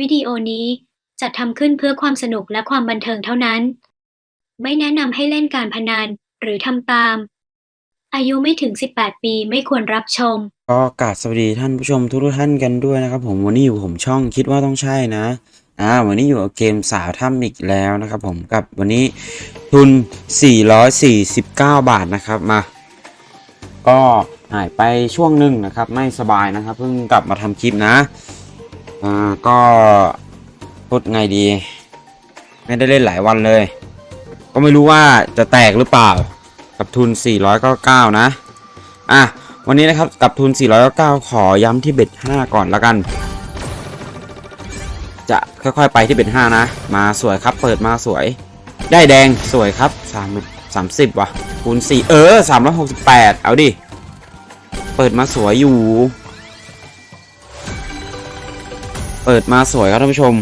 วิดีโอนี้จัดทำขึ้นเพื่อความสนุกและความบันเทิงเท่านั้น ไม่แนะนำให้เล่นการพนันหรือทำตาม อายุไม่ถึง 18 ปีไม่ควรรับชม ก็กราบสวัสดีท่านผู้ชมทุกท่านกันด้วยนะครับ ผมวันนี้อยู่ผมช่องคิดว่าต้องใช่นะอ่าวันนี้อยู่กับเกมสาวถ้ำอีกแล้วนะครับ ผมกับวันนี้ทุน 449 บาทนะครับมา ก็หายไปช่วงหนึ่งนะครับ ไม่สบายนะครับเพิ่งกลับมาทำคลิปนะ อ่าก็พูดไงดี ไม่ได้เล่นหลายวันเลย ก็ไม่รู้ว่าจะแตกหรือเปล่า กับทุน 499 นะ อะ วันนี้นะครับกับทุน 499 ขอย้ำที่เบ็ด5 ก่อนละกัน จะค่อยๆไปที่เบ็ด5นะ มาสวยครับ เปิดมาสวย ได้แดงสวยครับ3 30 ว่ะคูณ4เออ 368 เอาดิ เปิดมาสวยอยู่ เปิดมาสวยครับท่านผู้ชม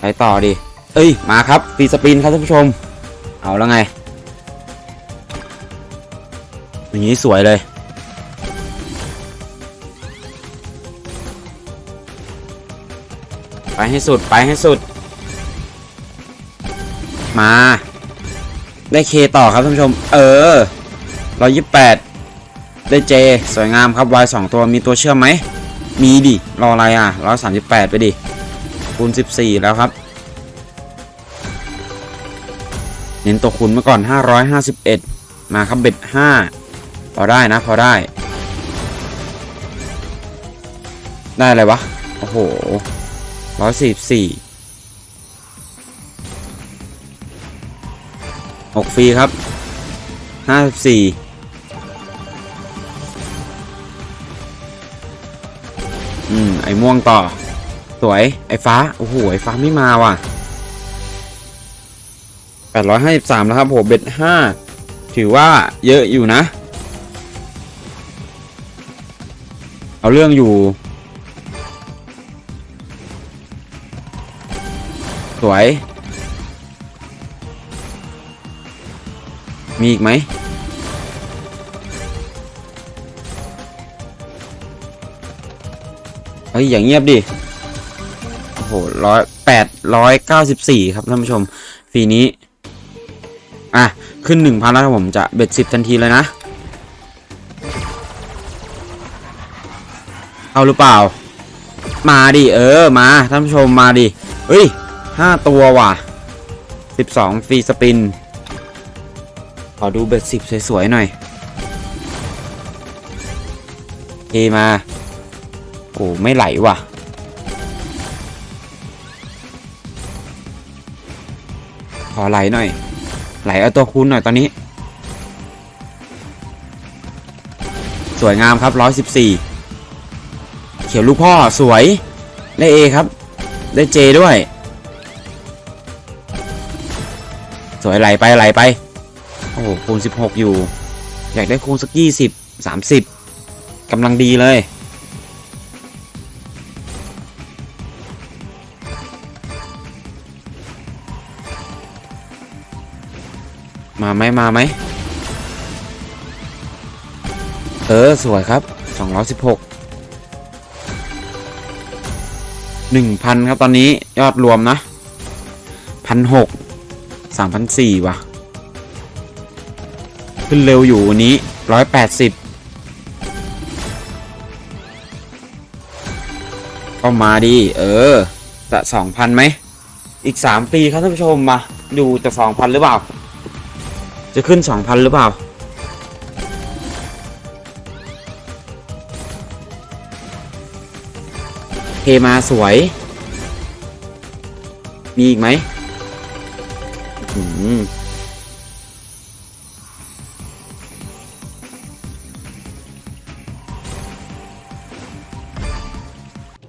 ไปต่อดิ เอ้ย มาครับฟีสปินครับท่านผู้ชม เอาแล้วไง อย่างนี้สวยเลย ไปให้สุดไปให้สุด มา ได้เคต่อครับท่านผู้ชม เออร้อยยี่สิบแปดได้เจ สวยงามครับวายสองตัวมีตัวเชื่อมไหม มีดิ รออะไรอะร้อยสามสิบแปดไปดิ คูณสิบสี่แล้วครับ เน้นตัวคูณมื่อก่อนห้าร้อยห้าสิบเอ็ดมาครับเบ็ดห้าพอได้นะ พอได้ ได้อะไรวะ โอ้โหร้อยสี่สี่หกฟรีครับห้าสิบสี่ อืม ไอ้ม่วงต่อ สวย ไอ้ฟ้า โอ้โห ไอ้ฟ้าไม่มาว่ะแปดร้อยห้าสิบสามแล้วครับผมเบ็ดห้าถือว่าเยอะอยู่นะ เอาเรื่องอยู่ สวย มีอีกไหม ฮ้ยอย่างเงียบดิโอ้โหร้อยแปดร้อยเก้าสิบสี่ครับท่านผู้ชมฟรีนี้ อะ ขึ้นหนึ่งพันแล้วครับผมจะเบ็ดสิบทันทีเลยนะ เอาหรือเปล่า มาดิ เออ มาท่านผู้ชมมาดิเฮ้ยห้าตัวว่ะสิบสองฟรีสปิน ขอดูเบ็ดสิบสวยๆหน่อยเอมา โอ้ไม่ไหลว่ะ ขอไหลหน่อย ไหลเอาตัวคูณหน่อยตอนนี้ สวยงามครับ114เขียวลูกพ่อสวย ได้ A ครับ ได้ J ด้วย สวยไหลไปไหลไป โอ้โหคูณ16อยู่ อยากได้คูณสัก20 30กำลังดีเลย มาไหมมาไหมเออ สวยครับ 216 1,000 ครับ ตอนนี้ยอดรวมนะ 1,600 3,400 ว่ะ ขึ้นเร็วอยู่วันนี้ 180 ก็มาดี เออ จะ 2,000ไหม อีก 3 ปีครับท่านผู้ชมมา ดูจะ 2,000 หรือเปล่า จะขึ้น2,000หรือเปล่า เทมาสวย มีอีกไหมอืม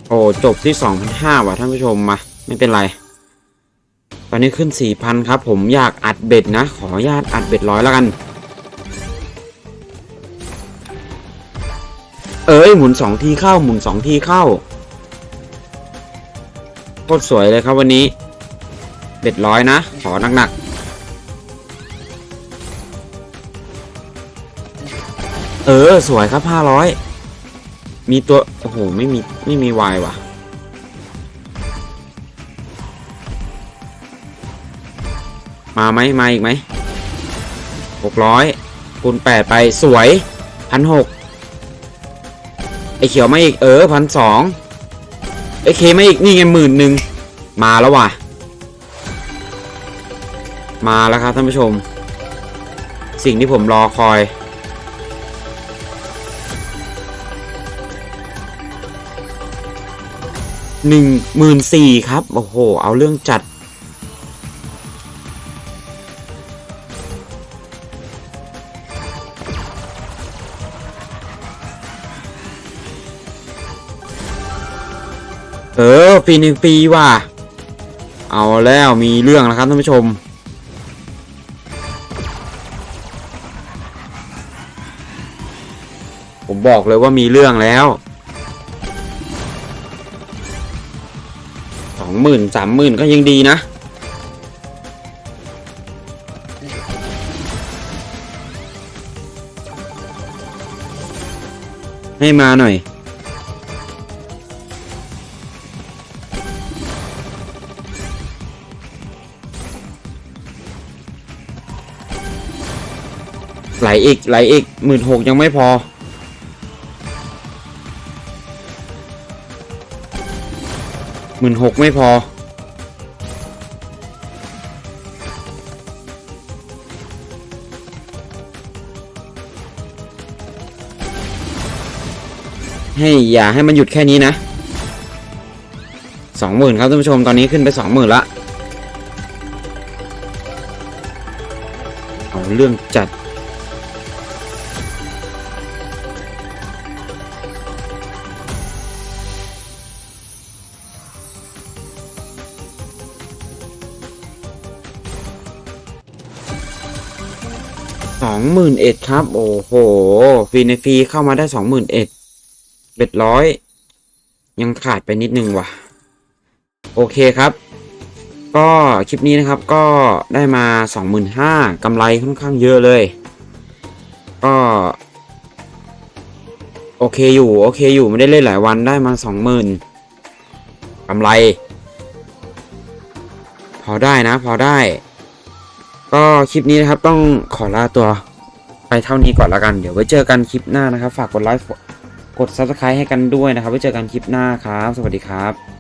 โอ้ จบที่ 2,500ว่ะท่านผู้ชมมา ไม่เป็นไร อนนี้ขึ้น 4,000 ครับ ผมอยากอัดเบ็ดนะ ขออนุญาตอัดเบ็ดร้อยแล้วกัน เอ้ย หมุน 2 ทีเข้า หมุน 2 ทีเข้าโคตรสวยเลยครับวันนี้ เบ็ดร้อยนะ ขอหนักๆ เออ สวยครับ 500 มีตัว โอ้โห ไม่มี ไม่มีวายว่ะ มาไหมมาอีกไหมหกร้อยคูณแปดไปสวยพันหกไอเขียวมาอีกเออพันสองไอเคมาอีกนี่ไงหมื่นหนึ่งมาแล้วว่ะ มาแล้วครับท่านผู้ชม สิ่งที่ผมรอคอยหนึ่งหมื่นสี่ครับ โอ้โห เอาเรื่องจัด เออปีหนึ่งปีว่ะ เอาแล้วมีเรื่องแล้วครับท่านผู้ชม ผมบอกเลยว่ามีเรื่องแล้วสองหมื่นสามหมื่นก็ยังดีนะให้มาหน่อย ไหลอีกไหลอีกหมื่นหกยังไม่พอ หมื่นหกไม่พอ ให้อย่าให้มันหยุดแค่นี้นะสองหมื่นครับท่านผู้ชมตอนนี้ขึ้นไปสองหมื่นละ เอาเรื่องจัด สองหมื่นเอ็ดครับ โอ้โหฟรีในฟรีเข้ามาได้สองหมื่นเอ็ดเบ็ดร้อยยังขาดไปนิดนึงว่ะ โอเคครับ ก็คลิปนี้นะครับก็ได้มาสองหมื่นห้ากำไรค่อนข้างเยอะเลย ก็ โอเคอยู่โอเคอยู่ไม่ได้เล่นหลายวันได้มาสองหมื่นกำไร พอได้นะ พอได้ ก็คลิปนี้นะครับต้องขอลาตัวไปเท่านี้ก่อนละกัน เดี๋ยวไว้เจอกันคลิปหน้านะครับ ฝากกดไลค์กด subscribe ให้กันด้วยนะครับ ไว้เจอกันคลิปหน้าครับ สวัสดีครับ